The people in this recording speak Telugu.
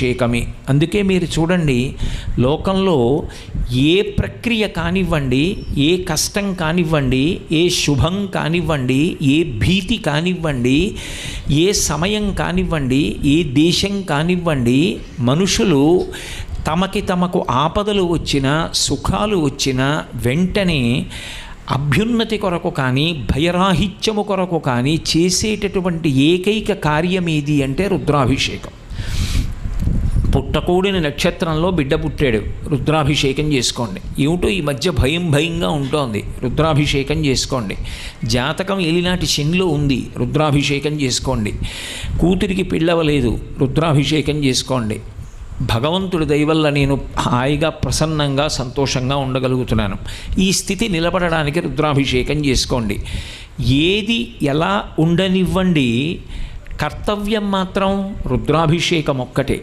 రుద్రాభిషేకమే అందుకే మీరు చూడండి లోకంలో ఏ ప్రక్రియ కానివ్వండి ఏ కష్టం కానివ్వండి ఏ శుభం కానివ్వండి ఏ భీతి కానివ్వండి ఏ సమయం కానివ్వండి ఏ దేశం కానివ్వండి మనుషులు తమకి తమకు ఆపదలు వచ్చినా సుఖాలు వచ్చినా వెంటనే అభ్యున్నతి కొరకు కానీ భయరాహిత్యము కొరకు కానీ చేసేటటువంటి ఏకైక కార్యం ఏది అంటే రుద్రాభిషేకం. పుట్టకూడని నక్షత్రంలో బిడ్డ పుట్టాడు. రుద్రాభిషేకం చేసుకోండి. ఏమిటో ఈ మధ్య భయం భయంగా ఉంటోంది. రుద్రాభిషేకం చేసుకోండి. జాతకం ఎలినాటి శనిలో ఉంది. రుద్రాభిషేకం చేసుకోండి. కూతురికి పిల్లవలేదు రుద్రాభిషేకం చేసుకోండి. భగవంతుడి దయవల్ల నేను హాయిగా ప్రసన్నంగా సంతోషంగా ఉండగలుగుతున్నాను. ఈ స్థితి నిలబడడానికి రుద్రాభిషేకం చేసుకోండి. ఏది ఎలా ఉండనివ్వండి కర్తవ్యం మాత్రం రుద్రాభిషేకం ఒక్కటే.